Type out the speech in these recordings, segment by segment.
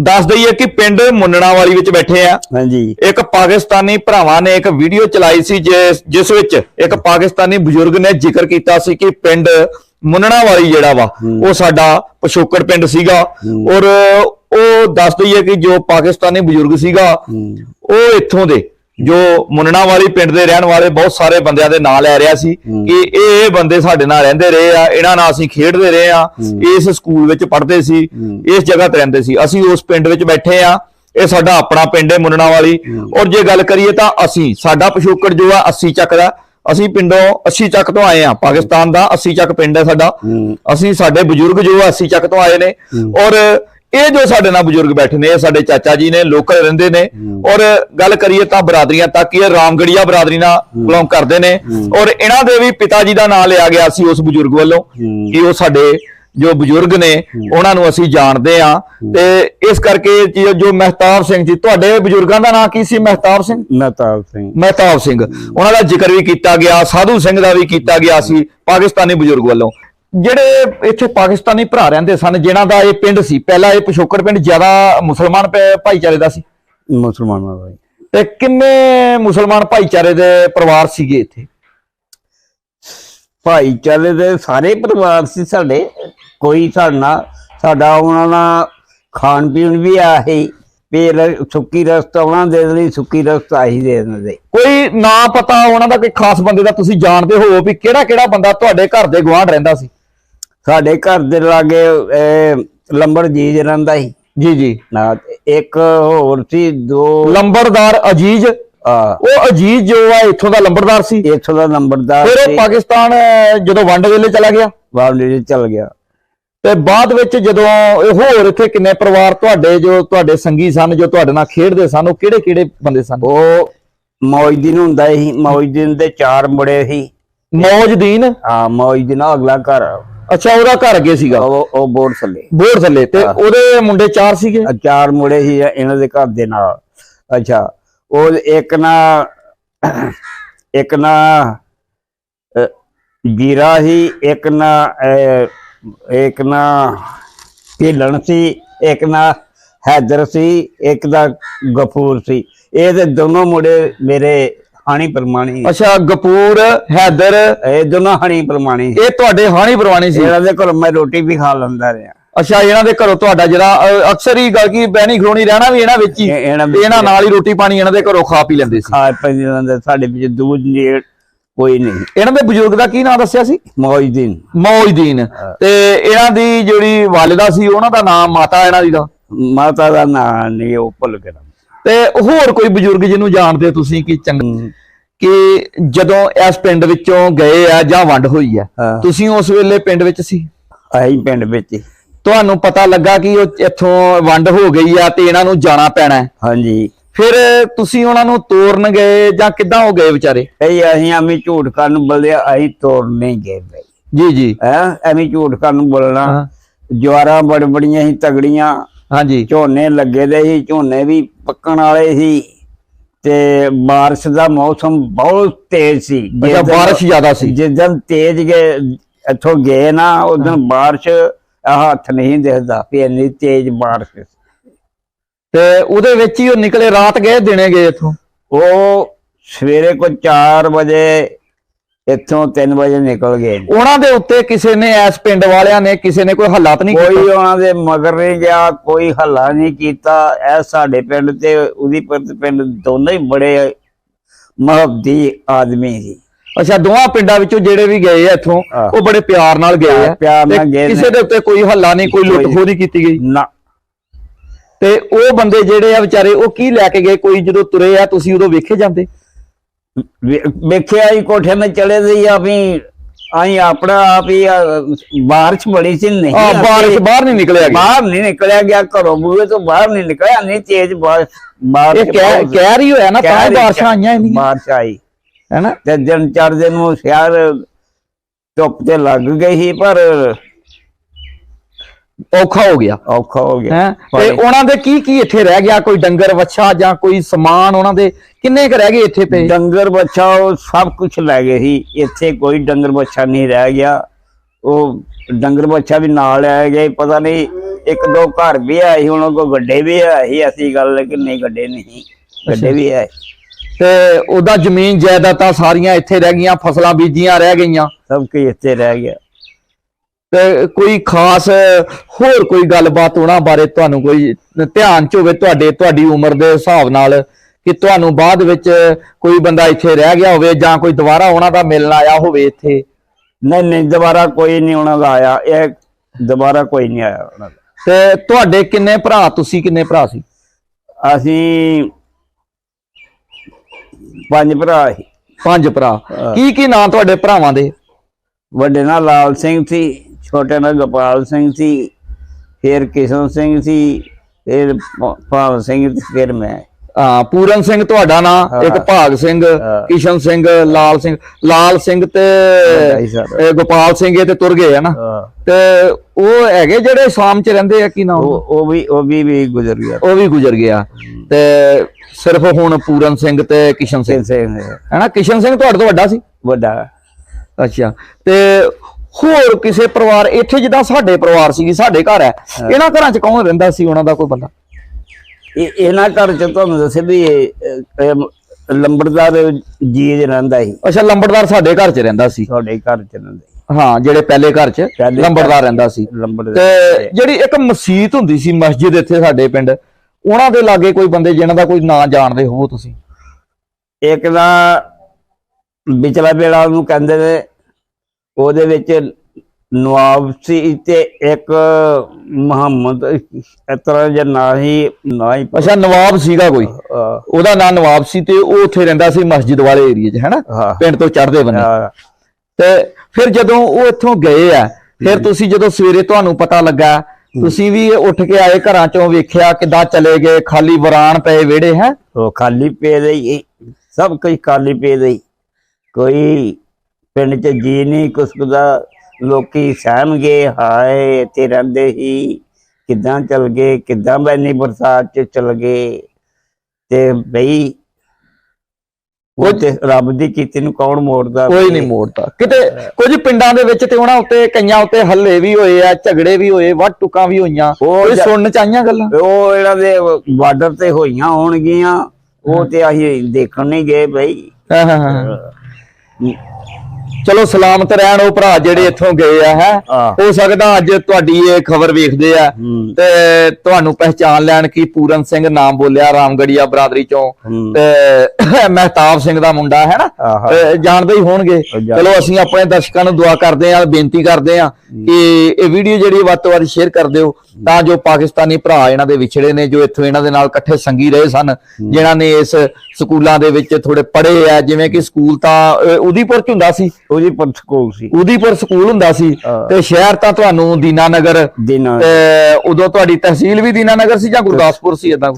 ਦੱਸ ਦਈਏ ਕਿ ਪਿੰਡ ਮੁੰਨਣਾ ਵਾਲੀ ਵਿੱਚ ਬੈਠੇ ਆ। ਹਾਂਜੀ। ਇੱਕ ਪਾਕਿਸਤਾਨੀ ਭਰਾਵਾਂ ਨੇ ਇੱਕ ਵੀਡੀਓ ਚਲਾਈ ਸੀ ਜਿਸ ਵਿੱਚ ਇੱਕ ਪਾਕਿਸਤਾਨੀ ਬਜ਼ੁਰਗ ਨੇ ਜ਼ਿਕਰ ਕੀਤਾ ਸੀ ਕਿ ਪਿੰਡ ਮੁੰਨਣਾ ਵਾਲੀ ਜਿਹੜਾ ਵਾ ਉਹ ਸਾਡਾ ਪਿਛੋਕੜ ਪਿੰਡ ਸੀਗਾ। ਔਰ ਉਹ ਦੱਸ ਦਈਏ ਕਿ ਜੋ ਪਾਕਿਸਤਾਨੀ ਬਜ਼ੁਰਗ ਸੀਗਾ ਉਹ ਇੱਥੋਂ ਦੇ। ਜੋ ਮੁੰਨਣਾ ਵਾਲੀ ਪਿੰਡ ਦੇ ਰਹਿਣ ਵਾਲੇ ਬਹੁਤ ਸਾਰੇ ਬੰਦਿਆਂ ਦੇ ਨਾਂ ਲੈ ਰਿਹਾ ਸੀ ਕਿ ਇਹ ਇਹ ਬੰਦੇ ਸਾਡੇ ਨਾਲ ਰਹਿੰਦੇ ਰਹੇ ਆ ਇਹਨਾਂ ਨਾਲ ਅਸੀਂ ਖੇਡਦੇ ਰਹੇ ਆ ਇਸ ਸਕੂਲ ਵਿੱਚ ਪੜ੍ਹਦੇ ਸੀ ਇਸ ਜਗ੍ਹਾ ਤੇ ਰਹਿੰਦੇ ਸੀ। ਅਸੀਂ ਉਸ ਪਿੰਡ ਵਿੱਚ ਬੈਠੇ ਆ ਇਹ ਸਾਡਾ ਆਪਣਾ ਪਿੰਡ ਹੈ ਮੁੰਨਣਾ ਵਾਲੀ। ਔਰ ਜੇ ਗੱਲ ਕਰੀਏ ਤਾਂ ਅਸੀਂ ਸਾਡਾ ਪਿਛੋਕੜ ਜੋ ਆ 80 ਚੱਕ ਦਾ। ਅਸੀਂ ਪਿੰਡੋਂ 80 ਚੱਕ ਤੋਂ ਆਏ ਆ ਪਾਕਿਸਤਾਨ ਦਾ 80 ਚੱਕ ਪਿੰਡ ਹੈ ਸਾਡਾ। ਅਸੀਂ ਸਾਡੇ ਬਜ਼ੁਰਗ ਜੋ ਆ 80 ਚੱਕ ਤੋਂ ਆਏ ਨੇ। ਔਰ ਇਹ ਜੋ ਸਾਡੇ ਨਾਲ ਬਜ਼ੁਰਗ ਬੈਠੇ ਨੇ ਇਹ ਸਾਡੇ ਚਾਚਾ ਜੀ ਨੇ ਲੋਕਲ ਰਹਿੰਦੇ ਨੇ। ਔਰ ਗੱਲ ਕਰੀਏ ਤਾਂ ਬਰਾਦਰੀਆਂ ਤੱਕ ਇਹ ਰਾਮਗੜੀਆ ਬਰਾਦਰੀ ਨਾਲ ਬਿਲੋਂਗ ਕਰਦੇ ਨੇ। ਔਰ ਇਹਨਾਂ ਦੇ ਵੀ ਪਿਤਾ ਜੀ ਦਾ ਨਾਮ ਲਿਆ ਗਿਆ ਸੀ ਉਸ ਬਜ਼ੁਰਗ ਵੱਲੋਂ ਕਿ ਉਹ ਸਾਡੇ ਜੋ ਬਜ਼ੁਰਗ ਨੇ ਉਹਨਾਂ ਨੂੰ ਅਸੀਂ ਜਾਣਦੇ ਆ ਤੇ ਇਸ ਕਰਕੇ ਜੀ- ਮਹਿਤਾਬ ਸਿੰਘ ਜੀ ਤੁਹਾਡੇ ਬਜ਼ੁਰਗਾਂ ਦਾ ਨਾਮ ਕੀ ਸੀ ਮਹਿਤਾਬ ਸਿੰਘ? ਮਹਤਾਬ ਸਿੰਘ। ਮਹਿਤਾਬ ਸਿੰਘ। ਉਹਨਾਂ ਦਾ ਜ਼ਿਕਰ ਵੀ ਕੀਤਾ ਗਿਆ ਸਾਧੂ ਸਿੰਘ ਦਾ ਵੀ ਕੀਤਾ ਗਿਆ ਸੀ ਪਾਕਿਸਤਾਨੀ ਬਜ਼ੁਰਗ ਵੱਲੋਂ। ਜਿਹੜੇ ਇੱਥੇ ਪਾਕਿਸਤਾਨੀ ਭਰਾ ਰਹਿੰਦੇ ਸਨ ਜਿਨ੍ਹਾਂ ਦਾ ਇਹ ਪਿੰਡ ਸੀ ਪਹਿਲਾਂ ਇਹ ਪਿਛੋਕੜ ਪਿੰਡ ਜ਼ਿਆਦਾ ਮੁਸਲਮਾਨ ਭਾਈਚਾਰੇ ਦਾ ਸੀ? ਮੁਸਲਮਾਨਾਂ ਦਾ ਜੀ। ਤੇ ਕਿੰਨੇ ਮੁਸਲਮਾਨ ਭਾਈਚਾਰੇ ਦੇ ਪਰਿਵਾਰ ਸੀਗੇ ਇੱਥੇ? ਭਾਈਚਾਰੇ ਦੇ ਸਾਰੇ ਪਰਿਵਾਰ ਸੀ ਸਾਡੇ। ਕੋਈ ਸਾਡਾ ਸਾਡਾ ਉਹਨਾਂ ਦਾ ਖਾਣ ਪੀਣ ਵੀ ਆਹੀ ਫਿਰ ਸੁੱਕੀ ਰਸਤਾ ਉਹਨਾਂ ਦੇ ਲਈ ਸੁੱਕੀ ਰਸਤਾ ਆਹੀ ਦੇ ਦਿੰਦੇ ਕੋਈ ਨਾਂ ਪਤਾ ਉਹਨਾਂ ਦਾ ਕੋਈ ਖਾਸ ਬੰਦੇ ਦਾ ਤੁਸੀਂ ਜਾਣਦੇ ਹੋ ਵੀ ਕਿਹੜਾ ਕਿਹੜਾ ਬੰਦਾ ਤੁਹਾਡੇ ਘਰ ਦੇ ਗਵਾਂਢ ਰਹਿੰਦਾ ਸੀ। ਸਾਡੇ ਘਰ ਦੇ ਲਾਗੇ ਇਹ ਲੰਬੜ ਜੀ ਰਹਿੰਦਾ ਸੀ ਜੀ ਜੀ। ਨਾ ਇੱਕ ਹੋਰ ਸੀ ਦੋ ਲੰਬੜਦਾਰ ਅਜੀਜ਼? ਆ। ਉਹ ਅਜੀਜ਼ ਜੋ ਆ ਇੱਥੋਂ ਦਾ ਲੰਬੜਦਾਰ ਸੀ? ਇੱਥੋਂ ਦਾ ਨੰਬਰਦਾਰ ਫਿਰ ਉਹ ਪਾਕਿਸਤਾਨ ਜਦੋਂ ਵੰਡ ਵੇਲੇ ਚਲਾ ਗਿਆ? ਬਾਵਲੀ ਚਲ ਗਿਆ। ਤੇ ਬਾਅਦ ਵਿੱਚ ਜਦੋਂ ਹੋਰ ਇੱਥੇ ਕਿੰਨੇ ਪਰਿਵਾਰ ਤੁਹਾਡੇ ਜੋ ਤੁਹਾਡੇ ਸੰਗੀ ਸਨ ਜੋ ਤੁਹਾਡੇ ਨਾਲ ਖੇਡਦੇ ਸਨ ਉਹ ਕਿਹੜੇ ਕਿਹੜੇ ਬੰਦੇ ਸਨ? ਉਹ ਮੌਜਦੀਨ ਹੁੰਦਾ ਸੀ। ਮੌਜਦੀਨ ਦੇ ਚਾਰ ਮੁੰਡੇ ਸੀ। ਮੌਜਦੀਨ? ਆ ਮੌਜਦੀਨ ਅਗਲਾ ਘਰ। ਅੱਛਾ ਉਹਦਾ ਘਰ ਅੱਗੇ ਸੀਗਾ? ਉਹ ਉਹ ਬੋਰਡ ਥੱਲੇ। ਬੋਰ ਥੱਲੇ ਤੇ ਉਹਦੇ ਮੁੰਡੇ ਚਾਰ ਸੀਗੇ? ਚਾਰ ਮੁੰਡੇ ਸੀ ਇਹਨਾਂ ਦੇ ਘਰ ਦੇ ਨਾਲ। ਅੱਛਾ ਉਹ ਇੱਕ ਨਾ ਇੱਕ ਨਾ ਅ, ਜੀਰਾ ਸੀ ਇੱਕ ਨਾ ਅ, ਇੱਕ ਨਾ ਢਿੱਲਣ ਸੀ ਇੱਕ ਨਾ ਹੈਦਰ ਸੀ ਇੱਕ ਦਾ ਗਫੂਰ ਸੀ। ਇਹ ਤੇ ਦੋਨੋਂ ਮੁੰਡੇ ਮੇਰੇ ਹਾਣੀ ਪਰਮਾਣੀ। ਅੱਛਾ ਗਪੂਰ ਹੈਦਰ। ਇਹ ਦੋਨੋਂ ਹਾਣੀ ਪਰਮਾਣੀ। ਇਹ ਤੁਹਾਡੇ ਹਾਣੀ ਪਰਵਾਣੀ ਸੀ। ਇਹਨਾਂ ਦੇ ਕੋਲ ਮੈਂ ਰੋਟੀ ਵੀ ਖਾ ਲੈਂਦਾ ਰਿਹਾ। ਅੱਛਾ ਇਹਨਾਂ ਦੇ ਘਰੋਂ ਤੁਹਾਡਾ ਜਿਹੜਾ ਅਕਸਰ ਹੀ ਗੱਲ ਕੀ ਬਹਿਣੀ ਖਲੋਣੀ ਰਹਿਣਾ ਵੀ ਇਹਨਾਂ ਵਿੱਚ ਹੀ। ਇਹ- ਇਹਨਾਂ ਤੇ ਵਿੱਚ ਇਹਨਾਂ ਨਾਲ ਹੀ ਰੋਟੀ ਪਾਣੀ ਇਹਨਾਂ ਦੇ ਘਰੋਂ ਖਾ ਪੀ ਲੈਂਦੇ ਸੀ। ਖਾ ਪੀ ਲੈਂਦੇ ਸਾਡੇ ਵਿੱਚ ਦੂਧ ਨੀੜ ਕੋਈ ਨਹੀਂ। ਇਹਨਾਂ ਦੇ ਬਜ਼ੁਰਗ ਦਾ ਕੀ ਨਾਮ ਦੱਸਿਆ ਸੀ? ਮੌਜਦੀਨ ਮੌਜਦੀਨ ਤੇ ਇਹਨਾਂ ਦੀ ਜਿਹੜੀ ਵਾਲਿਦਾ ਸੀ ਉਹਨਾਂ ਦਾ ਨਾਮ ਮਾਤਾ ਇਹਨਾਂ ਦੀ ਦਾ? ਮਾਤਾ ਦਾ ਨਾਂ ਨਹੀਂ ਉਹ ਭੁੱਲ ਗਿਆ। ਤੇ ਹੋਰ ਕੋਈ ਬਜ਼ੁਰਗ ਜਿਹਨੂੰ ਜਾਣਦੇ ਹੋ ਤੁਸੀਂ ਕਿ ਚੰਗਾ ਕਿ ਜਦੋਂ ਇਸ ਪਿੰਡ ਵਿੱਚੋਂ ਗਏ ਆ ਜਾਂ ਵੰਡ ਹੋਈ ਆ ਹਾਂ। ਤੁਸੀਂ ਉਸ ਵੇਲੇ ਪਿੰਡ ਵਿੱਚ ਸੀ? ਆਹੀ ਪਿੰਡ ਵਿੱਚ ਹੀ। ਤੁਹਾਨੂੰ ਪਤਾ ਲੱਗਾ ਕਿ ਉਹ ਇੱਥੋਂ ਵੰਡ ਹੋ ਗਈ ਆ ਤੇ ਇਹਨਾਂ ਨੂੰ ਜਾਣਾ ਪੈਣਾ ਹੈ। ਹਾਂਜੀ। ਫਿਰ ਤੁਸੀਂ ਉਹਨਾਂ ਨੂੰ ਤੋਰਨ ਗਏ ਜਾਂ ਕਿੱਦਾਂ ਹੋ ਗਏ ਵਿਚਾਰੇ? ਇਹ ਅਸੀਂ ਐਵੇਂ ਝੂਠ ਕਰਨ ਬੋਲਿਆ ਅਸੀਂ ਤੋੜ ਨਹੀਂ ਗਏ ਜੀ ਜੀ। ਹੈ? ਐਵੇਂ ਝੂਠ ਕਰਨ ਬੋਲਣਾ। ਹਾਂ। ਜਵਾਰਾਂ ਬੜ ਬੜੀਆਂ ਸੀ ਤਗੜੀਆਂ। ਹਾਂਜੀ। ਝੋਨੇ ਲੱਗੇ ਦੇ ਸੀ ਝੋਨੇ ਵੀ ਪੱਕਣ ਵਾਲੇ ਸੀ ਤੇ ਬਾਰਿਸ਼ ਦਾ ਮੌਸਮ ਬਹੁਤ ਤੇਜ਼ ਸੀ। ਅੱਛਾ ਬਾਰਿਸ਼ ਜ਼ਿਆਦਾ ਸੀ। ਜਿਸ ਦਿਨ ਤੇਜ਼ ਗਏ ਇੱਥੋਂ ਗਏ ਨਾ ਉਸ ਦਿਨ ਆਹ ਹੱਥ ਨਹੀਂ ਦਿਖਦਾ ਵੀ ਇੰਨੀ ਤੇਜ਼ ਸੀ। ਤੇ ਉਹਦੇ ਵਿੱਚ ਹੀ ਉਹ ਨਿਕਲੇ ਰਾਤ ਗਏ ਦਿਨੇ ਗਏ ਇੱਥੋਂ? ਉਹ ਸਵੇਰੇ ਕੋ 4 ਵਜੇ ਇੱਥੋਂ 3 ਵਜੇ ਨਿਕਲ ਗਏ। ਉਹਨਾਂ ਦੇ ਉੱਤੇ ਕਿਸੇ ਨੇ ਇਸ ਪਿੰਡ ਵਾਲਿਆਂ ਨੇ ਕਿਸੇ ਨੇ ਕੋਈ ਹਾਲਾਤ ਨਹੀਂ ਕੋਈ ਕੀਤਾ? ਉਹਨਾਂ ਦੇ ਮਗਰ ਨਹੀਂ ਗਿਆ ਕੋਈ ਹੱਲਾ ਨਹੀਂ ਕੀਤਾ। ਇਹ ਸਾਡੇ ਪਿੰਡ ਤੇ ਉਹਦੀ ਪਿੰਡ ਦੋਨੋਂ ਹੀ ਬੜੇ ਮਹੱਬਤੀ ਆਦਮੀ ਸੀ। ਅੱਛਾ ਦੋਵਾਂ ਪਿੰਡਾਂ ਵਿੱਚੋਂ ਜਿਹੜੇ ਵੀ ਗਏ ਆ ਇੱਥੋਂ। ਉਹ ਬੜੇ ਪਿਆਰ ਨਾਲ ਗਏ ਆ। ਪਿਆਰ ਨਾਲ ਤੇ ਗਏ। ਕਿਸੇ ਦੇ ਉੱਤੇ ਕੋਈ ਹੱਲਾ ਨਹੀਂ ਕੋਈ ਲੁੱਟ ਖੋਹ ਨਹੀਂ ਕੀਤੀ ਗਈ? ਨਾ। ਤੇ ਉਹ ਬੰਦੇ ਜਿਹੜੇ ਆ ਵਿਚਾਰੇ ਉਹ ਕੀ ਲੈ ਕੇ ਗਏ? ਕੋਈ ਜਦੋਂ ਤੁਰੇ ਆ ਤੁਸੀਂ ਉਦੋਂ ਵੇਖੇ ਜਾਂਦੇ? ਵੇਖਿਆ ਹੀ ਕੋਠੇ 'ਤੇ ਚਲੇ ਗਈ ਆ ਵੀ ਆਈ ਆਪਣਾ ਆਪ ਹੀ ਬਾਰਿਸ਼ ਬੜੀ ਸੀ ਨਹੀਂ ਆ ਬਾਰਿਸ਼ ਬਾਹਰ ਨਹੀਂ ਨਿਕਲਿਆ ਗਿਆ। ਬਾਹਰ ਨਹੀਂ ਨਿਕਲਿਆ ਗਿਆ ਘਰੋਂ ਬੂਹੇ ਤੋਂ ਬਾਹਰ ਨਹੀਂ ਨਿਕਲਿਆ ਨਹੀਂ ਤੇਜ਼ ਬਾਰਿਸ਼ ਇਹ ਕਹਿ ਰਹੀ ਹੋਇਆ ਨਾ ਤਾਂ ਬਾਰਿਸ਼ਾਂ ਆਈਆਂ ਇੰਨੀਆਂ। ਬਾਰਿਸ਼ ਆਈ। ਹੈਨਾ? ਤੇ ਦਿਨ ਚੜ੍ਹਦੇ ਨੂੰ ਸ਼ਹਿਰ ਧੁੱਪ ਤੇ ਲੱਗ ਗਈ ਸੀ ਪਰ ਔਖਾ ਹੋ ਗਿਆ। ਔਖਾ ਹੋ ਗਿਆ। ਹੈ? ਤੇ ਉਹਨਾਂ ਦੇ ਕੀ ਕੀ ਇੱਥੇ ਰਹਿ ਗਿਆ? ਕੋਈ ਡੰਗਰ ਵੱਛਾ ਜਾਂ ਕੋਈ ਸਮਾਨ ਉਹਨਾਂ ਦੇ? ਕਿੰਨੇ ਕ ਰਹਿ ਗਏ ਇੱਥੇ ਪਏ? ਡੰਗਰ ਬੱਚਾ ਉਹ ਸਭ ਕੁਝ ਲੈ ਗਏ ਸੀ। ਇੱਥੇ ਕੋਈ ਡੰਗਰ ਬੱਚਾ ਨਹੀਂ ਰਹਿ ਗਿਆ। ਉਹ ਡੰਗਰ ਬੱਚਾ ਵੀ ਨਾਲ ਲੈ ਗਏ। ਪਤਾ ਨਹੀਂ ਇੱਕ ਦੋ ਘਰ ਵੀ ਆਏ ਸੀ ਉਹਨਾਂ ਕੋ ਗੱਡੇ ਵੀ ਆਏ ਸੀ। ਐਸੀ ਗੱਲ ਕਿ ਨਹੀਂ ਗੱਡੇ ਨਹੀਂ। ਗੱਡੇ ਵੀ ਆਏ। ਤੇ ਉਹਦਾ ਜ਼ਮੀਨ ਜਾਇਦਾਦਾਂ ਸਾਰੀਆਂ ਇੱਥੇ ਰਹਿ ਗਈਆਂ ਫਸਲਾਂ ਬੀਜੀਆਂ ਰਹਿ ਗਈਆਂ। ਸਭ ਕੁਝ ਇੱਥੇ ਰਹਿ ਗਿਆ। ਤੇ ਕੋਈ ਖਾਸ ਹੋਰ ਕੋਈ ਗੱਲਬਾਤ ਉਹਨਾਂ ਬਾਰੇ ਤੁਹਾਨੂੰ ਕੋਈ ਧਿਆਨ ਚ ਹੋਵੇ ਤੁਹਾਡੇ ਤੁਹਾਡੀ ਉਮਰ ਦੇ ਹਿਸਾਬ ਨਾਲ ਕਿ ਤੁਹਾਨੂੰ ਬਾਅਦ ਵਿੱਚ ਕੋਈ ਬੰਦਾ ਇੱਥੇ ਰਹਿ ਗਿਆ ਹੋਵੇ ਜਾਂ ਕੋਈ ਦੁਬਾਰਾ ਉਹਨਾਂ ਦਾ ਮਿਲਣ ਆਇਆ ਹੋਵੇ ਇੱਥੇ? ਨਹੀਂ ਨਹੀਂ ਦੁਬਾਰਾ ਕੋਈ ਨਹੀਂ ਉਹਨਾਂ ਦਾ ਆਇਆ। ਇਹ ਦੁਬਾਰਾ ਕੋਈ ਨਹੀਂ ਆਇਆ ਉਹਨਾਂ ਦਾ। ਤੇ ਤੁਹਾਡੇ ਕਿੰਨੇ ਭਰਾ? ਤੁਸੀਂ ਕਿੰਨੇ ਭਰਾ ਸੀ? ਅਸੀਂ ਪੰਜ ਭਰਾ ਸੀ। ਪੰਜ ਭਰਾ। ਕੀ ਕੀ ਨਾਂ ਤੁਹਾਡੇ ਭਰਾਵਾਂ ਦੇ? ਵੱਡੇ ਨਾਲ ਲਾਲ ਸਿੰਘ ਸੀ। ਛੋਟੇ ਨਾਲ ਗੋਪਾਲ ਸਿੰਘ ਸੀ ਫਿਰ ਕਿਸ਼ਨ ਸਿੰਘ ਸੀ ਫਿਰ ਭਾਵ ਸਿੰਘ ਤੇ ਫਿਰ ਮੈਂ। ਹਾਂ ਪੂਰਨ ਸਿੰਘ ਤੁਹਾਡਾ ਨਾਂ। ਇੱਕ ਭਾਗ ਸਿੰਘ। ਕਿਸ਼ਨ ਸਿੰਘ ਲਾਲ ਸਿੰਘ ਲਾਲ ਸਿੰਘ ਤੇ ਗੋਪਾਲ ਸਿੰਘ ਇਹ ਤੇ ਤੁਰ ਗਏ ਆ ਨਾ? ਹਾਂ। ਤੇ ਉਹ ਹੈਗੇ ਜਿਹੜੇ ਸ਼ਾਮ ਚ ਰਹਿੰਦੇ ਆ ਕੀ ਨਾਮ? ਉਹ ਵੀ ਉਹ ਵੀ ਵੀ ਗੁਜ਼ਰ ਗਿਆ। ਉਹ ਵੀ ਗੁਜ਼ਰ ਗਿਆ। ਤੇ ਸਿਰਫ ਹੁਣ ਪੂਰਨ ਸਿੰਘ ਤੇ ਕਿਸ਼ਨ ਸਿੰਘ। ਹੈਨਾ ਕਿਸ਼ਨ ਸਿੰਘ ਤੁਹਾਡੇ ਤੋਂ ਵੱਡਾ ਸੀ? ਵੱਡਾ। ਅੱਛਾ। ਤੇ ਹੋਰ ਕਿਸੇ ਪਰਿਵਾਰ ਇੱਥੇ ਜਿੱਦਾਂ ਸਾਡੇ ਪਰਿਵਾਰ ਸੀ ਸਾਡੇ ਘਰ ਹੈ। ਇਹਨਾਂ ਘਰਾਂ ਚ ਕੌਣ ਰਹਿੰਦਾ ਸੀ ਉਹਨਾਂ ਦਾ ਕੋਈ ਬੰਦਾ? ਇਹ ਇਹਨਾਂ ਘਰ ਚ ਤੁਹਾਨੂੰ ਦੱਸੇ ਵੀ ਇਹ, ਇਹ ਲੰਬੜਦਾਰ ਜੀ ਰਹਿੰਦਾ ਸੀ। ਅੱਛਾ ਲੰਬੜਦਾਰ ਸਾਡੇ ਘਰ ਚ ਰਹਿੰਦਾ ਸੀ। ਤੁਹਾਡੇ ਘਰ ਚ ਰਹਿੰਦਾ ਸੀ। ਹਾਂ ਜਿਹੜੇ ਪਹਿਲੇ ਘਰ ਚ ਪਹਿਲੇ ਲੰਬੜਦਾਰ ਰਹਿੰਦਾ ਸੀ। ਲੰਬੜਦਾਰ ਤੇ ਜਿਹੜੀ ਇੱਕ ਮਸਜਿਦ ਹੁੰਦੀ ਸੀ ਮਸਜਿਦ ਇੱਥੇ ਸਾਡੇ ਪਿੰਡ ਉਹਨਾਂ ਦੇ ਲਾਗੇ ਕੋਈ ਬੰਦੇ ਜਿਹਨਾਂ ਦਾ ਕੋਈ ਨਾਂ ਜਾਣਦੇ ਹੋਵੋ ਤੁਸੀਂ? ਇੱਕ ਦਾ ਵਿਚਲਾ ਬੇੜਾ ਨੂੰ ਕਹਿੰਦੇ ਨੇ ਉਹਦੇ ਵਿੱਚ ਨਵਾਬ ਸੀ ਤੇ ਇੱਕ ਮੁਹੰਮਦ ਇਸ ਤਰ੍ਹਾਂ ਜਿਹਾ ਨਾਂ ਹੀ ਨਾਂ ਹੀ ਅੱਛਾ ਨਵਾਬ ਸੀਗਾ ਕੋਈ? ਉਹਦਾ ਨਾਂ ਨਵਾਬ ਸੀ ਤੇ ਉਹ ਉੱਥੇ ਰਹਿੰਦਾ ਸੀ ਮਸਜਿਦ ਵਾਲੇ ਏਰੀਏ 'ਚ ਹੈਨਾ? ਪਿੰਡ ਤੋਂ ਚੜ੍ਹਦੇ ਬੰਦੇ। ਹਾਂ, ਤੇ ਫਿਰ ਜਦੋਂ ਉਹ ਇੱਥੋਂ ਗਏ ਆ ਫਿਰ ਤੁਸੀਂ ਜਦੋਂ ਸਵੇਰੇ ਤੁਹਾਨੂੰ ਪਤਾ ਲੱਗਾ ਤੁਸੀਂ ਵੀ ਉੱਠ ਕੇ ਆਏ ਘਰਾਂ ਚੋਂ ਵੇਖਿਆ ਕਿੱਦਾਂ ਚਲੇ ਗਏ ਖਾਲੀ ਵਰਾਨ ਪਏ ਵਿਹੜੇ ਹੈ? ਉਹ ਖਾਲੀ ਪੇ ਰਹੀ ਸਭ ਕੁਝ ਖਾਲੀ ਪੇ ਰਹੀ ਕੋਈ ਪਿੰਡ ਚ ਜੀ ਨਹੀਂ ਕੁਸਕਦਾ ਲੋਕੀ ਸਹਿਮ ਗਏ ਹਾਏ ਤੇ ਰਹਿੰਦੇ ਹੀ ਕਿੱਦਾਂ ਚਲ ਗਏ ਕਿੱਦਾਂ ਬੈਨੀ ਬਰਸਾਤ ਚ ਚਲ ਗਏ ਤੇ ਬਈ ਉਹ ਤੇ ਰੱਬ ਦੀ ਕੀਤੀ ਨੂੰ ਕੌਣ ਮੋੜਦਾ? ਕੋਈ ਨਹੀਂ ਮੋੜਦਾ। ਕਿਤੇ ਕੁਝ ਪਿੰਡਾਂ ਦੇ ਵਿੱਚ ਤੇ ਉਹਨਾਂ ਉੱਤੇ ਕਈਆਂ ਉੱਤੇ ਹੱਲੇ ਵੀ ਹੋਏ ਆ ਝਗੜੇ ਵੀ ਹੋਏ ਵੱਟ ਟੁਕਾਂ ਵੀ ਹੋਈਆਂ। ਉਹ ਸੁਣਨ ਚ ਆਈਆਂ ਗੱਲਾਂ? ਉਹ ਇਹਨਾਂ ਦੇ ਬਾਰਡਰ ਤੇ ਹੋਈਆਂ ਹੋਣਗੀਆਂ। ਉਹ ਤੇ ਅਸੀਂ ਦੇਖਣ ਨਹੀਂ ਗਏ ਬਈ। ਹਾਂ, ਹਾਂ। ਚਲੋ ਸਲਾਮਤ ਰਹਿਣ ਉਹ ਭਰਾ ਜਿਹੜੇ ਇੱਥੋਂ ਗਏ ਆ ਹੈ। ਹੋ। ਸਕਦਾ ਅੱਜ ਤੁਹਾਡੀ ਇਹ ਖਬਰ ਵੇਖਦੇ ਆ ਤੇ ਤੁਹਾਨੂੰ ਪਹਿਚਾਨ ਲੈਣ ਕੀ ਪੂਰਨ ਸਿੰਘ ਨਾਮ ਬੋਲਿਆ ਰਾਮਗੜੀਆ ਬਰਾਦਰੀ ਚੋਂ। ਤੇ ਮਹਿਤਾਬ ਸਿੰਘ ਦਾ ਮੁੰਡਾ ਹੈ ਨਾ? ਜਾਣਦੇ ਹੀ ਹੋਣਗੇ। ਚਲੋ ਅਸੀਂ ਆਪਣੇ ਦਰਸ਼ਕਾਂ ਨੂੰ ਦੁਆ ਕਰਦੇ ਆਂ ਬੇਨਤੀ ਕਰਦੇ ਆਂ ਕਿ ਇਹ ਵੀਡੀਓ ਜਿਹੜੀ ਵੱਧ ਤੋਂ ਵੱਧ ਸ਼ੇਅਰ ਕਰ ਦਿਓ ਤਾਂ ਜੋ ਪਾਕਿਸਤਾਨੀ ਭਰਾ ਇਹਨਾਂ ਦੇ ਵਿਛੜੇ ਨੇ ਜੋ ਇੱਥੋਂ ਇਹਨਾਂ ਦੇ ਨਾਲ ਇਕੱਠੇ ਸੰਗੀ ਰਹੇ ਸਨ ਜਿਨ੍ਹਾਂ ਨੇ ਇਸ ਸਕੂਲਾਂ ਦੇ ਵਿੱਚ ਥੋੜੇ ਪੜ੍ਹੇ ਆ ਜਿਵੇਂ ਕਿ ਸਕੂਲ ਤਾਂ ਉਦੀਪੁਰ ਚ ਹੁੰਦਾ ਸੀ ਉਹਦੀ ਪਰਸਕੂਲ ਸੀ ਉਦੀਪੁਰ ਸਕੂਲ ਹੁੰਦਾ ਸੀ। ਤੇ ਸ਼ਹਿਰ ਤਾਂ ਤੁਹਾਨੂੰ ਦੀਨਾਨਗਰ ਦਿਨ ਤੇ ਉਦੋਂ ਤੁਹਾਡੀ ਤਹਿਸੀਲ ਵੀ ਦੀਨਾਨਗਰ ਸੀ ਜਾਂ ਗੁਰਦਾਸਪੁਰ ਸੀ ਇਦਾਂ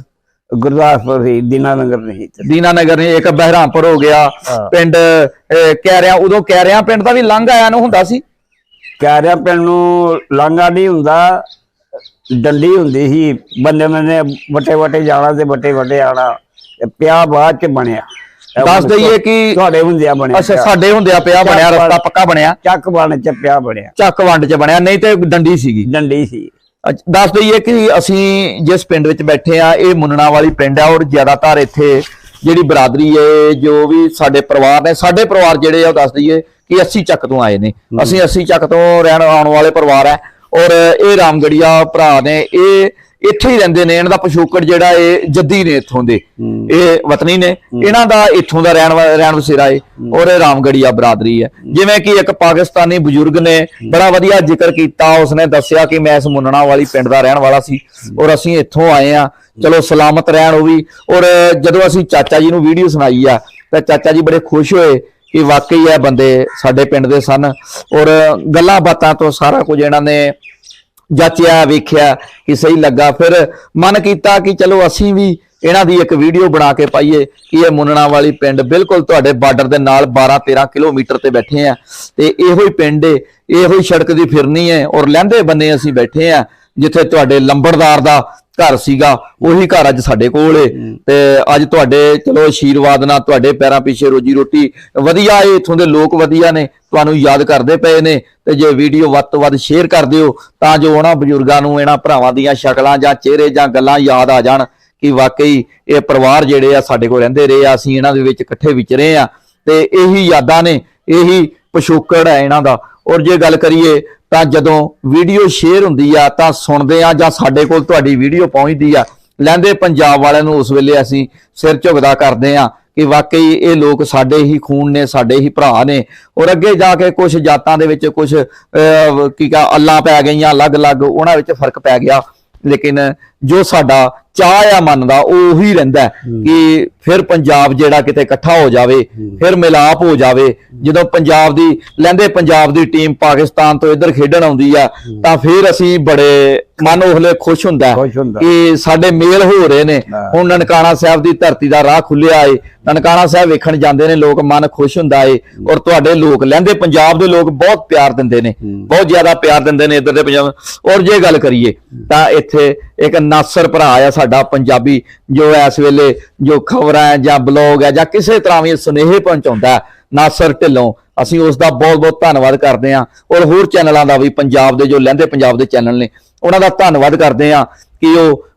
ਗੁਰਦਾਸਪੁਰ ਸੀ ਦਿਨਾਨਗਰ ਨਹੀਂ ਸੀ। ਦੀਨਾਨਗਰ ਨੇ ਇੱਕ ਬਹਿਰਾਮਪੁਰ ਹੋ ਗਿਆ। ਪਿੰਡ ਕਹਿਰਿਆਂ ਉਦੋਂ ਕਹਿਰਿਆਂ ਪਿੰਡ ਦਾ ਵੀ ਲੰਘ ਆਇਆ ਨੂੰ ਹੁੰਦਾ ਸੀ ਕਹਿ ਰਿਹਾ ਪਿੰਡ ਨੂੰ ਲਾਂਗਾ ਨਹੀਂ ਹੁੰਦਾ ਡੰਡੀ ਹੁੰਦੀ ਸੀ ਬੰਦੇ ਬੰਦੇ ਵਟੇ ਵਟੇ ਜਾਣਾ ਤੇ ਵਟੇ ਵਟੇ ਆਣਾ ਪਿਆ ਬਾਅਦ ਚ ਬਣਿਆ। ਦੱਸ ਦਈਏ ਕਿ ਤੁਹਾਡੇ ਹੁੰਦਿਆ ਬਣਿਆ ਅੱਛਾ ਸਾਡੇ ਹੁੰਦਿਆ ਪਿਆ ਬਣਿਆ ਰਸਤਾ ਪੱਕਾ ਬਣਿਆ? ਚੱਕ ਬਣ ਚ ਪਿਆ ਬਣਿਆ। ਚੱਕ ਵੰਡ ਚ ਬਣਿਆ ਨਹੀਂ ਤੇ ਡੰਡੀ ਸੀਗੀ। ਡੰਡੀ ਸੀ। ਦੱਸ ਦਈਏ ਕਿ ਅਸੀਂ ਜਿਸ ਪਿੰਡ ਵਿੱਚ ਬੈਠੇ ਆ ਇਹ ਮੁੰਨਣਾ ਵਾਲੀ ਪਿੰਡ ਆ ਔਰ ਜ਼ਿਆਦਾਤਰ ਇੱਥੇ ਜਿਹੜੀ ਬਰਾਦਰੀ ਹੈ ਜੋ ਵੀ ਸਾਡੇ ਪਰਿਵਾਰ ਨੇ ਸਾਡੇ ਪਰਿਵਾਰ ਜਿਹੜੇ ਆ ਉਹ ਦੱਸ ਦਈਏ ਕਿ 80 ਚੱਕ ਤੋਂ ਆਏ ਨੇ। ਅਸੀਂ 80 ਚੱਕ ਤੋਂ ਰਹਿਣ ਆਉਣ ਵਾਲੇ ਪਰਿਵਾਰ ਹੈ ਔਰ ਇਹ ਰਾਮਗੜੀਆ ਭਰਾ ਨੇ ਇਹ ਇੱਥੇ ਹੀ ਰਹਿੰਦੇ ਨੇ ਇਹਨਾਂ ਦਾ ਪਿਛੋਕੜ ਜਿਹੜਾ ਇਹ ਜੱਦੀ ਨੇ ਇੱਥੋਂ ਦੇ। ਇਹ ਵਤਨੀ ਨੇ ਇਹਨਾਂ ਦਾ ਇੱਥੋਂ ਦਾ ਰਹਿਣ ਰਹਿਣ ਵਸੇਰਾ ਹੈ। ਔਰ ਇਹ ਰਾਮਗੜੀਆ ਬਰਾਦਰੀ ਹੈ। ਜਿਵੇਂ ਕਿ ਇੱਕ ਪਾਕਿਸਤਾਨੀ ਬਜ਼ੁਰਗ ਨੇ ਬੜਾ ਵਧੀਆ ਜ਼ਿਕਰ ਕੀਤਾ ਉਸਨੇ ਦੱਸਿਆ ਕਿ ਮੈਂ ਇਸ ਮੁੰਨਣਾ ਵਾਲੀ ਪਿੰਡ ਦਾ ਰਹਿਣ ਵਾਲਾ ਸੀ ਔਰ ਅਸੀਂ ਇੱਥੋਂ ਆਏ ਆ। ਚਲੋ ਸਲਾਮਤ ਰਹਿਣ ਉਹ ਵੀ। ਔਰ ਜਦੋਂ ਅਸੀਂ ਚਾਚਾ ਜੀ ਨੂੰ ਵੀਡੀਓ ਸੁਣਾਈ ਆ ਤਾਂ ਚਾਚਾ ਜੀ ਬੜੇ ਖੁਸ਼ ਹੋਏ ਕਿ ਵਾਕਈ ਇਹ ਬੰਦੇ ਸਾਡੇ ਪਿੰਡ ਦੇ ਸਨ। ਔਰ ਗੱਲਾਂ ਬਾਤਾਂ ਤੋਂ ਸਾਰਾ ਕੁਝ ਇਹਨਾਂ ਨੇ ਜਾਚਿਆ, ਵੇਖਿਆ ਕਿ ਸਹੀ ਲੱਗਾ। ਫਿਰ ਮਨ ਕੀਤਾ ਕਿ ਚਲੋ ਅਸੀਂ ਵੀ ਇਹਨਾਂ ਦੀ ਇੱਕ ਵੀਡੀਓ ਬਣਾ ਕੇ ਪਾਈਏ ਕਿ ਇਹ ਮੁੰਨਣਾ ਵਾਲੀ ਪਿੰਡ ਬਿਲਕੁਲ ਤੁਹਾਡੇ ਬਾਰਡਰ ਦੇ ਨਾਲ 12 13 ਕਿਲੋਮੀਟਰ ਤੇ ਬੈਠੇ ਆ। ਤੇ ਇਹੋ ਹੀ ਪਿੰਡ ਏ, ਇਹੋ ਹੀ ਸੜਕ ਦੀ ਫਿਰਨੀ ਹੈ ਔਰ ਲਹਿੰਦੇ ਬੰਨੇ ਅਸੀਂ ਬੈਠੇ ਆ। ਜਿੱਥੇ ਤੁਹਾਡੇ ਲੰਬੜਦਾਰ ਦਾ ਘਰ ਸੀਗਾ ਉਹੀ ਘਰ ਅੱਜ ਸਾਡੇ ਕੋਲ ਏ। ਤੇ ਅੱਜ ਤੁਹਾਡੇ ਚਲੋ ਆਸ਼ੀਰਵਾਦ ਨਾਲ ਤੁਹਾਡੇ ਪੈਰਾਂ ਪਿੱਛੇ ਰੋਜੀ ਰੋਟੀ ਵਧੀਆ ਏ ਇਥੋਂ ਦੇ ਲੋਕ ਵਧੀਆ ਨੇ ਤੁਹਾਨੂੰ ਯਾਦ ਕਰਦੇ ਪਏ ਨੇ। ਤੇ ਜੇ ਵੀਡੀਓ ਵੱਧ ਤੋਂ ਵੱਧ ਸ਼ੇਅਰ ਕਰ ਦਿਓ ਤਾਂ ਜੋ ਉਹਨਾਂ ਬਜ਼ੁਰਗਾਂ ਨੂੰ ਇਹਨਾਂ ਭਰਾਵਾਂ ਦੀਆਂ ਸ਼ਕਲਾਂ ਜਾਂ ਚਿਹਰੇ ਜਾਂ ਗੱਲਾਂ ਯਾਦ ਆ ਜਾਣ ਕਿ ਵਾਕਈ ਇਹ ਪਰਿਵਾਰ ਜਿਹੜੇ ਆ ਸਾਡੇ ਕੋਲ ਰਹਿੰਦੇ ਰਹੇ ਆ ਅਸੀਂ ਇਹਨਾਂ ਦੇ ਵਿੱਚ ਇਕੱਠੇ ਵਿਚਰੇ ਆ। ਤੇ ਇਹੀ ਯਾਦਾਂ ਨੇ ਇਹੀ ਪਿਛੋਕੜ ਹੈ ਇਹਨਾਂ ਦਾ। ਔਰ ਜੇ ਗੱਲ ਕਰੀਏ ਤਾਂ ਜਦੋਂ ਵੀਡੀਓ ਸ਼ੇਅਰ ਹੁੰਦੀ ਆ, ਤਾਂ ਸੁਣਦੇ ਆ ਜਾਂ ਸਾਡੇ ਕੋਲ ਤੁਹਾਡੀ ਵੀਡੀਓ ਪਹੁੰਚਦੀ ਆ, ਲੈਂਦੇ ਪੰਜਾਬ ਵਾਲਿਆਂ ਨੂੰ ਉਸ ਵੇਲੇ ਅਸੀਂ ਸਿਰ ਝੁਕਦਾ ਕਰਦੇ ਆ ਕਿ ਵਾਕਈ ਇਹ ਲੋਕ ਸਾਡੇ ਹੀ ਖੂਨ ਨੇ, ਸਾਡੇ ਹੀ ਭਰਾ ਨੇ। ਔਰ ਅੱਗੇ ਜਾ ਕੇ ਕੁਝ ਜਾਤਾਂ ਦੇ ਵਿੱਚ ਕੁਝ ਕੀ ਕਹਾ, ਅੱਲਾਂ ਪੈ ਗਈਆਂ, ਅਲੱਗ-ਅਲੱਗ, ਉਹਨਾਂ ਵਿੱਚ ਫ਼ਰਕ ਪੈ ਗਿਆ। ਲੇਕਿਨ ਜੋ ਸਾਡਾ ਚਾਹ ਆ ਮਨ ਦਾ ਉਹ ਉਹੀ ਰਹਿੰਦਾ ਹੈ ਕਿ ਫਿਰ ਪੰਜਾਬ ਜਿਹੜਾ ਕਿਤੇ ਇਕੱਠਾ ਹੋ ਜਾਵੇ ਫਿਰ ਮਿਲਾਪ ਹੋ ਜਾਵੇ। ਜਦੋਂ ਪੰਜਾਬ ਦੀ ਲੈਂਦੇ ਪੰਜਾਬ ਦੀ ਟੀਮ ਪਾਕਿਸਤਾਨ ਤੋਂ ਇੱਧਰ ਖੇਡਣ ਆਉਂਦੀ ਆ ਤਾਂ ਫਿਰ ਅਸੀਂ ਬੜੇ ਮਨ ਉਹਲੇ ਖੁਸ਼ ਹੁੰਦਾ ਹੈ। ਕਿ ਸਾਡੇ ਮੇਲ ਹੋ ਰਹੇ ਨੇ। ਹਾਂ। ਹੁਣ ਨਨਕਾਣਾ ਸਾਹਿਬ ਦੀ ਧਰਤੀ ਦਾ ਰਾਹ ਖੁੱਲਿਆ ਏ। ਨਨਕਾਣਾ ਸਾਹਿਬ ਵੇਖਣ ਜਾਂਦੇ ਨੇ ਲੋਕ ਮਨ ਖੁਸ਼ ਹੁੰਦਾ ਏ। ਔਰ ਤੁਹਾਡੇ ਲੋਕ ਲੈਂਦੇ ਪੰਜਾਬ ਦੇ ਲੋਕ ਬਹੁਤ ਪਿਆਰ ਦਿੰਦੇ ਨੇ। ਬਹੁਤ ਜ਼ਿਆਦਾ ਪਿਆਰ ਦਿੰਦੇ ਨੇ ਇੱਧਰ ਦੇ ਪੰਜਾਬ। ਔਰ ਜੇ ਗੱਲ ਕਰੀਏ ਤਾਂ ਇੱਥੇ ਇੱਕ ਨਾਸਰ ਭਰਾ ਆ ਸਾਡਾ ਪੰਜਾਬੀ, ਜੋ ਇਸ ਵੇਲੇ ਜੋ ਖਬਰਾਂ ਹੈ ਜਾਂ ਬਲੌਗ ਹੈ ਜਾਂ ਕਿਸੇ ਤਰ੍ਹਾਂ ਵੀ ਸੁਨੇਹੇ ਪਹੁੰਚਾਉਂਦਾ ਨਾਸਰ ਢਿੱਲੋਂ, ਅਸੀਂ ਉਸ ਦਾ ਬਹੁਤ ਬਹੁਤ ਧੰਨਵਾਦ ਕਰਦੇ ਹਾਂ ਔਰ ਹੋਰ ਚੈਨਲਾਂ ਦਾ ਵੀ, ਪੰਜਾਬ ਦੇ ਜੋ ਲਹਿੰਦੇ ਪੰਜਾਬ ਦੇ ਚੈਨਲ ਨੇ, ਉਹਨਾਂ ਦਾ ਧੰਨਵਾਦ ਕਰਦੇ ਹਾਂ ਕਿ ਉਹ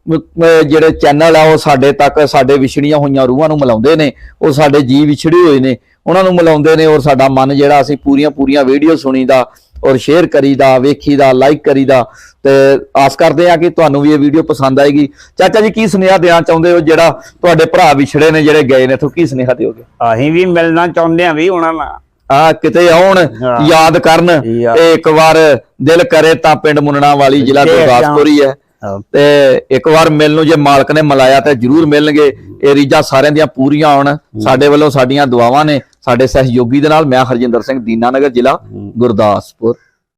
ਜਿਹੜੇ ਚੈਨਲ ਆ ਉਹ ਸਾਡੇ ਤੱਕ, ਸਾਡੇ ਵਿਛੜੀਆਂ ਹੋਈਆਂ ਰੂਹਾਂ ਨੂੰ ਮਿਲਾਉਂਦੇ ਨੇ, ਉਹ ਸਾਡੇ ਜੀ ਵਿਛੜੇ ਹੋਏ ਨੇ, ਉਹਨਾਂ ਨੂੰ ਮਿਲਾਉਂਦੇ ਨੇ ਔਰ ਸਾਡਾ ਮਨ ਜਿਹੜਾ ਅਸੀਂ ਪੂਰੀਆਂ ਪੂਰੀਆਂ ਵੀਡੀਓ ਸੁਣੀਦਾ ਔਰ ਸ਼ੇਅਰ ਕਰੀਦਾ ਵੇਖੀਦਾ ਲਾਈਕ ਕਰੀਦਾ ਤੇ ਆਸ ਕਰਦੇ ਆ ਕਿ ਤੁਹਾਨੂੰ ਵੀ ਇਹ ਵੀਡੀਓ ਪਸੰਦ ਆਏਗੀ। ਚਾਚਾ ਜੀ ਕੀ ਸੁਨੇਹਾ ਦੇਣਾ ਚਾਹੁੰਦੇ ਹੋ ਜਿਹੜਾ ਤੁਹਾਡੇ ਭਰਾ ਵਿਛੜੇ ਨੇ ਜਿਹੜੇ ਗਏ ਨੇ? ਇੱਥੋਂ ਕੀ ਸੁਨੇਹਾ ਦਿਓਗੇ? ਅਸੀਂ ਵੀ ਮਿਲਣਾ ਚਾਹੁੰਦੇ ਆ ਵੀ ਉਹਨਾਂ ਨਾਲ। ਆ ਕਿਤੇ ਆਉਣ। ਯਾਦ ਕਰਨ ਤੇ ਇੱਕ ਵਾਰ ਦਿਲ ਕਰੇ ਤਾਂ ਪਿੰਡ ਮੁੰਨਣਾ ਵਾਲੀ ਜ਼ਿਲ੍ਹਾ ਗੁਰਦਾਸਪੁਰ ਹਾਂ। ਤੇ ਇੱਕ ਵਾਰ ਮਿਲਣ ਨੂੰ ਜੇ ਮਾਲਕ ਨੇ ਮਲਾਇਆ ਤੇ ਜਰੂਰ ਮਿਲਣਗੇ। ਇਹ ਰੀਜਾਂ ਸਾਰਿਆਂ ਦੀਆਂ ਪੂਰੀਆਂ ਹੋਣ। ਸਾਡੇ ਵੱਲੋਂ ਸਾਡੀਆਂ ਦੁਆਵਾਂ ਨੇ। ਸਾਡੇ ਸਹਿਯੋਗੀ ਦੇ ਨਾਲ ਮੈਂ ਹਰਜਿੰਦਰ ਸਿੰਘ ਦੀਨਾਨਗਰ ਜ਼ਿਲ੍ਹਾ ਗੁਰਦਾਸਪੁਰ।